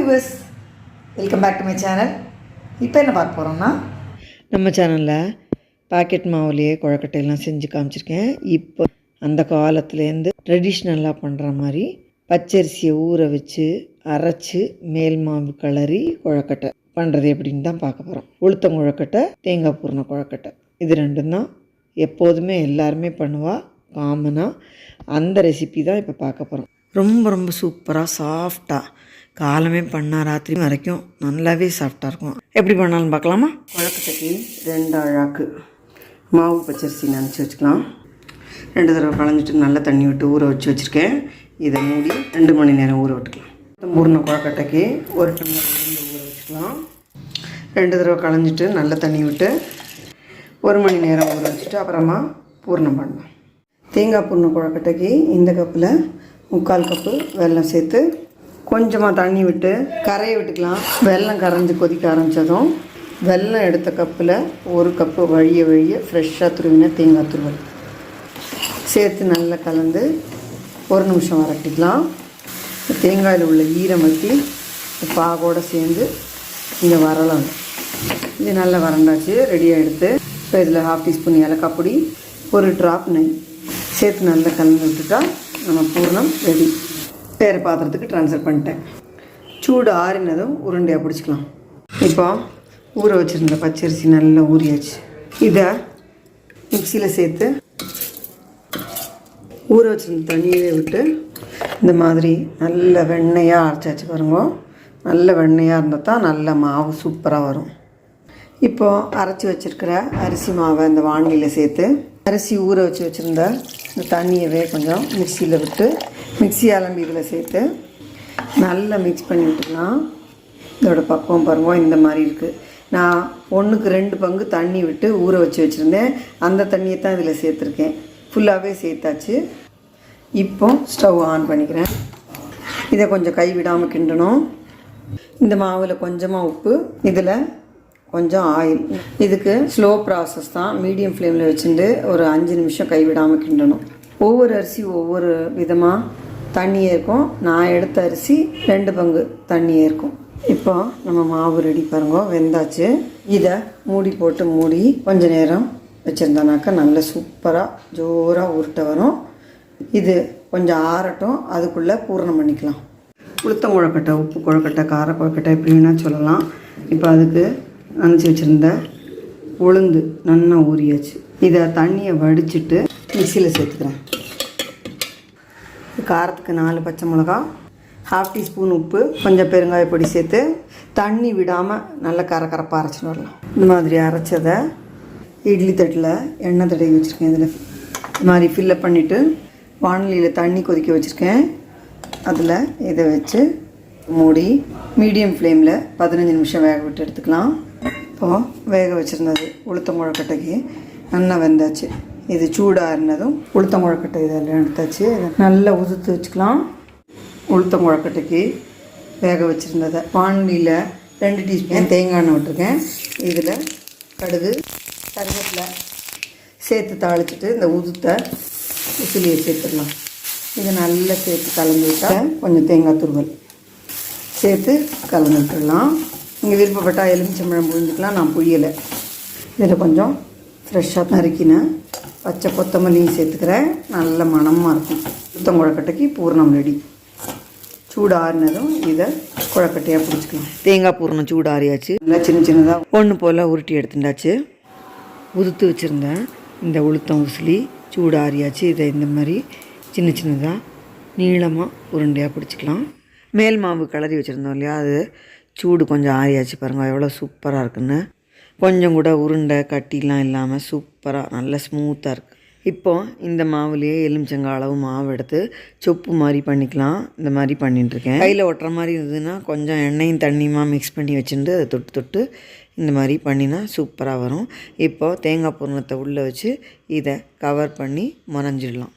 Viewers welcome back to my channel இப்போ என்ன பார்க்க போகிறோம்னா நம்ம சேனலில் பாக்கெட் மாவுலேயே குழக்கட்டையெல்லாம் செஞ்சு காமிச்சிருக்கேன். இப்போ அந்த காலத்துலேருந்து ட்ரெடிஷ்னலாக பண்ணுற மாதிரி பச்சரிசியை ஊற வச்சு அரைச்சி மேல் மாவு கிளறி குழக்கட்டை பண்ணுறது எப்படின்னு தான் பார்க்க போகிறோம் உளுத்தம் குழக்கட்டை தேங்காய் பூர்ண குழக்கட்டை. இது ரெண்டும் தான் எப்போதுமே எல்லாருமே பண்ணுவாள் காமனாக அந்த ரெசிபி தான் இப்போ பார்க்க போகிறோம் ரொம்ப ரொம்ப சூப்பராக சாஃப்டாக காலமே பண்ணால் ராத்திரி வரைக்கும் நல்லாவே சாஃப்டாக இருக்கும். எப்படி பண்ணாலும் பார்க்கலாமா? குழக்கட்டைக்கு ரெண்டு அழாக்கு. மாவு பச்சரிசி நினச்சி வச்சுக்கலாம். ரெண்டு தடவை களைஞ்சிட்டு நல்லா தண்ணி விட்டு ஊற வச்சு வச்சுருக்கேன். இதை மூடி ரெண்டு மணி நேரம் ஊற விட்டுக்கலாம். பூர்ண குழக்கட்டைக்கு ஒரு டம்ளர் உளுந்து ஊற வச்சுக்கலாம். ரெண்டு தடவை களைஞ்சிட்டு நல்லா தண்ணி விட்டு ஒரு மணி நேரம் ஊற வச்சுட்டு அப்புறமா பூர்ணம் பண்ணலாம். தேங்காய் பூர்ண குழக்கட்டைக்கு இந்த கப்பில் முக்கால் கப்பு வெல்லம் சேர்த்து கொஞ்சமாக தண்ணி விட்டு கரையை விட்டுக்கலாம். வெல்லம் கரைஞ்சி கொதிக்க ஆரம்பித்ததும் வெல்லம் எடுத்த கப்பில் ஒரு கப்பு வழிய வழிய ஃப்ரெஷ்ஷாக துருவின தேங்காய் துருவல். சேர்த்து நல்லா கலந்து ஒரு நிமிஷம் வரட்டிக்கலாம் தேங்காயில் உள்ள ஈரம் வற்றி பாகோடு சேர்ந்து இங்கே வரலாம். இது நல்லா வறண்டாச்சு. ரெடியாக எடுத்து இப்போ இதில் ஹாஃப் டீஸ்பூன் ஏலக்காய் பொடி ஒரு ட்ராப் நெய். சேர்த்து நல்லா கலந்து விட்டுட்டா நம்ம பூர்ணம் ரெடி வேறு பாத்திரத்துக்கு ட்ரான்ஸ்ஃபர் பண்ணிட்டேன். சூடு ஆறினதும் உருண்டையாக பிடிச்சிக்கலாம். இப்போ ஊற வச்சுருந்த பச்சரிசி நல்லா ஊறியாச்சு. இதை மிக்சியில் சேர்த்து ஊற வச்சிருந்த தண்ணியை விட்டு இந்த மாதிரி நல்ல வெண்ணையாக அரைச்சாச்சு பாருங்க. நல்ல வெண்ணையாக இருந்தால் தான் நல்ல மாவு சூப்பராக வரும். இப்போது அரைச்சி வச்சுருக்கிற அரிசி மாவை இந்த வானிலையில் சேர்த்து அரிசி ஊற வச்சு வச்சுருந்தா இந்த தண்ணியவே கொஞ்சம் மிக்சியில் விட்டு மிக்சி அலம்பி இதில் சேர்த்து நல்லா மிக்ஸ் பண்ணி விட்டுக்கலாம். இதோட பக்குவம் பருவம் இந்த மாதிரி இருக்குது நான் ஒன்றுக்கு ரெண்டு பங்கு தண்ணி விட்டு ஊற வச்சு வச்சுருந்தேன். அந்த தண்ணியை தான் இதில் சேர்த்துருக்கேன். ஃபுல்லாகவே சேர்த்தாச்சு. இப்போ ஸ்டவ் ஆன் பண்ணிக்கிறேன். இதை கொஞ்சம் கை விடாமல் கிண்டணும். இந்த மாவில் கொஞ்சமாக உப்பு இதில் கொஞ்சம் ஆயில் இதுக்கு ஸ்லோ ப்ராசஸ் தான் மீடியம் ஃப்ளேமில் வச்சுட்டு ஒரு அஞ்சு நிமிஷம் கைவிடாமல் கிண்டணும். ஒவ்வொரு அரிசி ஒவ்வொரு விதமாக தண்ணியே இருக்கும் நான் எடுத்த அரிசி ரெண்டு பங்கு தண்ணியே இருக்கும் இப்போ நம்ம மாவு ரெடி பாருங்க வெந்தாச்சு. இதை மூடி போட்டு மூடி கொஞ்ச நேரம் வச்சுருந்தோனாக்கா நல்ல சூப்பராக ஜோராக உருட்ட வரும். இது கொஞ்சம் ஆறட்டும் அதுக்குள்ளே பூரணம் பண்ணிக்கலாம். உளுத்தம் குழக்கட்டை உப்பு குழக்கட்டை கார குழக்கட்டை இப்படின்னா சொல்லலாம். இப்போ அதுக்கு நனைச்சி வச்சுருந்த உளுந்து நல்லா ஊறியாச்சு. இதை தண்ணியை வடிச்சிட்டு மிக்சியில் சேர்த்துக்கிறேன். காரத்துக்கு நாலு பச்சை மிளகா ஹாஃப் டீஸ்பூன் உப்பு கொஞ்சம் பெருங்காய பொடி சேர்த்து தண்ணி விடாமல் நல்லா கரக்கரப்பாக அரைச்சிட்டு வரலாம். இந்த மாதிரி அரைச்சதை இட்லி தட்டில் எண்ணெய் தடவி வச்சுருக்கேன் இதில். இந்த மாதிரி ஃபில்லப் பண்ணிவிட்டு வானலியில் தண்ணி கொதிக்க வச்சுருக்கேன். அதில் இதை வச்சு மூடி மீடியம் ஃப்ளேமில் பதினஞ்சு நிமிஷம் வேக விட்டு எடுத்துக்கலாம். இப்போது வேக வச்சுருந்தது உளுத்தம் முழக்கட்டைக்கு நல்லா வெந்தாச்சு. இது சூடாறினதும் உளுத்தம் முழக்கட்டை இதெல்லாம் எடுத்தாச்சு. நல்லா உதுத்து வச்சுக்கலாம். உளுத்தம் முழக்கட்டைக்கு வேக வச்சுருந்ததை வானலியில் ரெண்டு டீஸ்பூன் தேங்காய் எண்ணெய் விட்டுருக்கேன். இதில் கடுகு கருவேப்பிலை சேர்த்து தாளிச்சிட்டு இந்த உதுத்த உசிலியை சேர்த்துடலாம். இதை நல்லா சேர்த்து கலந்து விட்டால் கொஞ்சம் தேங்காய் துருவல். சேர்த்து கலந்து விட்டுடலாம். நீங்கள் விருப்பப்பட்டால் எலுமிச்சம்பழம் புழிஞ்சிக்கலாம். நான் புழியலை. இதில் கொஞ்சம் ஃப்ரெஷ்ஷாக நறுக்கின பச்சை கொத்தமல்லியும் சேர்த்துக்கிறேன். நல்ல மணமாக இருக்கும். சுத்தம் குழக்கட்டைக்கு பூர்ணம் ரெடி. சூடாறினதும் இதை குழக்கட்டையாக பிடிச்சிக்கலாம். தேங்காய் பூர்ணம் சூடாறியாச்சு. நல்லா சின்ன சின்னதாக ஒன்று போல் உருட்டி எடுத்துட்டாச்சு. உதுத்து வச்சுருந்தேன். இந்த உளுத்தம் உசிலி சூடாறியாச்சு. இதை இந்த மாதிரி சின்ன சின்னதாக நீளமாக உருண்டையாக பிடிச்சிக்கலாம். மேல் மாவு கிளறி வச்சுருந்தோம் இல்லையா அது சூடு கொஞ்சம் ஆறியாச்சு பாருங்கள் எவ்வளோ சூப்பராக இருக்குன்னு. கொஞ்சம் கூட உருண்டை கட்டிலாம் இல்லாமல் சூப்பராக நல்லா ஸ்மூத்தாக இருக்குது இப்போ இந்த மாவுலேயே எலுமிச்சங்காய் அளவு மாவு எடுத்து சொப்பு மாதிரி பண்ணிக்கலாம். இந்த மாதிரி பண்ணிட்டுருக்கேன் கையில் ஒட்டுற மாதிரி இருந்ததுன்னா கொஞ்சம் எண்ணெயும் தண்ணியுமா மிக்ஸ் பண்ணி வச்சுட்டு அதை தொட்டு தொட்டு இந்த மாதிரி பண்ணினா சூப்பராக வரும். இப்போது தேங்காய் பூர்ணத்தை உள்ளே வச்சு இதை கவர் பண்ணி முறைஞ்சிடலாம்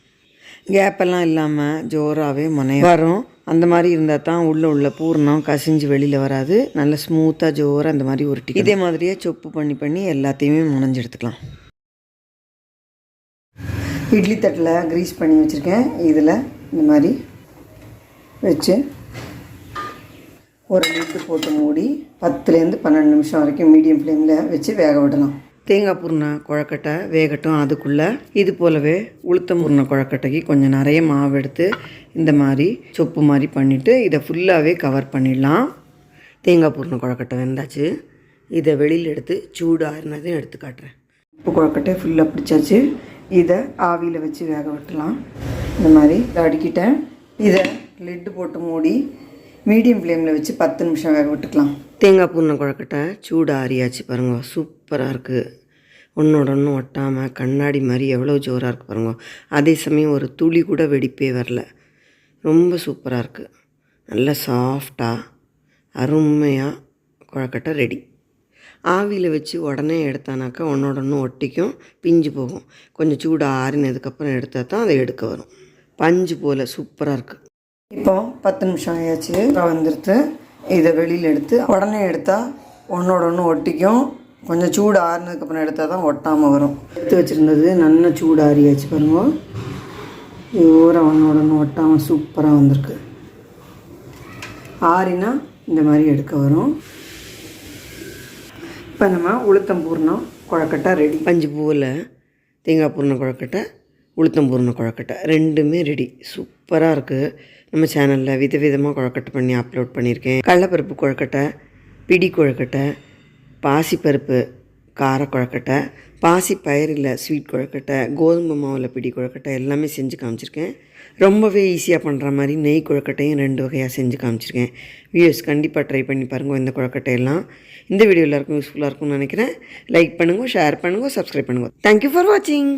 கேப்பெல்லாம் இல்லாமல் ஜோராகவே முனைய வரும். அந்த மாதிரி இருந்தால் தான் உள்ளே உள்ள பூர்ணம் கசிஞ்சு வெளியில் வராது. நல்ல ஸ்மூத்தாக ஜோராக அந்த மாதிரி உருட்டி இதே மாதிரியே சொப்பு பண்ணி பண்ணி எல்லாத்தையுமே முனைஞ்சு எடுத்துக்கலாம். இட்லி தட்டில் க்ரீஸ் பண்ணி வச்சுருக்கேன். இதில் இந்த மாதிரி வச்சு ஒரு லிட்டு போட்டு மூடி பத்துலேருந்து பன்னெண்டு நிமிஷம் வரைக்கும் மீடியம் ஃப்ளேமில் வச்சு வேக விடலாம். தேங்காய் பூர்ண குழக்கட்டை வேகட்டும் அதுக்குள்ளே. இது போலவே உளுத்தம் பூர்ண குழக்கட்டைக்கு கொஞ்சம் நிறைய மாவு எடுத்து இந்த மாதிரி சொப்பு மாதிரி பண்ணிவிட்டு இதை ஃபுல்லாகவே கவர் பண்ணிடலாம். தேங்காய் பூர்ண குழக்கட்டை வெந்தாச்சு. இதை வெளியில் எடுத்து சூடு ஆறுனதையும் எடுத்து காட்டுறேன். உப்பு குழக்கட்டை ஃபுல்லாக பிடிச்சாச்சு. இதை ஆவியில் வச்சு வேக விட்டலாம். இந்த மாதிரி இதை அடுக்கிட்டேன். இதை லெட்டு போட்டு மூடி மீடியம் ஃப்ளேமில் வச்சு பத்து நிமிஷம் வேக விட்டுக்கலாம். தேங்காய் பூர்ண குழக்கட்டை சூடு ஆறியாச்சு பாருங்க. சூப்பராக இருக்குது ஒன்றோட ஒன்று ஒட்டாமல் கண்ணாடி மாதிரி எவ்வளோ ஜோராக இருக்குது பாருங்க. அதே சமயம் ஒரு துளி கூட வெடிப்பே வரல. ரொம்ப சூப்பராக இருக்குது நல்லா சாஃப்டாக அருமையாக குழக்கட்டை ரெடி ஆவியில் வச்சு உடனே எடுத்தானாக்கா ஒன்றோட ஒன்று ஒட்டிக்கும் பிஞ்சு போகும். கொஞ்சம் சூடு ஆறினதுக்கப்புறம் எடுத்தால் தான் அதை எடுக்க வரும். பஞ்சு போல் சூப்பராக இருக்குது இப்போ பத்து நிமிஷம் ஆயாச்சு. வந்துடுது இதை வெளியில் எடுத்து உடனே எடுத்தால் ஒன்றோட ஒன்று ஒட்டிக்கும். கொஞ்சம் சூடு ஆறுனதுக்கப்புறம் எடுத்தால் தான் ஒட்டாமல் வரும். எடுத்து வச்சுருந்தது நல்லா சூடு ஆறியாச்சு பாருங்க. இது ஊரம் ஒன்றோட ஒன்று ஒட்டாமல் சூப்பராக வந்திருக்கு. ஆறினா இந்த மாதிரி எடுக்க வரும். இப்போ நம்ம உளுத்தம் பூர்ணம் குழக்கட்டை ரெடி பஞ்சு பூவில் தேங்காய் பூர்ண குழக்கட்டை உளுத்தம் பூர்ண குழக்கட்டை ரெண்டுமே ரெடி சூப் சூப்பராக இருக்குது நம்ம சேனலில் விதவிதமாக கொழக்கட்டை பண்ணி அப்லோட் பண்ணியிருக்கேன் கடலப்பருப்பு கொழக்கட்டை பிடி கொழக்கட்டை பாசிப்பருப்பு கார கொழக்கட்டை பாசி பயிரில் ஸ்வீட் கொழக்கட்டை கோதுமை மாவில் பிடி கொழக்கட்டை எல்லாமே செஞ்சு காமிச்சிருக்கேன். ரொம்பவே ஈஸியாக பண்ணுற மாதிரி நெய் கொழக்கட்டையும் ரெண்டு வகையாக செஞ்சு காமிச்சிருக்கேன். வியூஸ் கண்டிப்பாக ட்ரை பண்ணி பாருங்கள் இந்த கொழக்கட்டையெல்லாம் இந்த வீடியோ எல்லாருக்கும் யூஸ்ஃபுல்லாக இருக்கும்னு நினைக்கிறேன். லைக் பண்ணுங்கள் ஷேர் பண்ணுங்கள் சப்ஸ்கிரைப் பண்ணுங்கள் தேங்க்யூ ஃபார் வாட்சிங்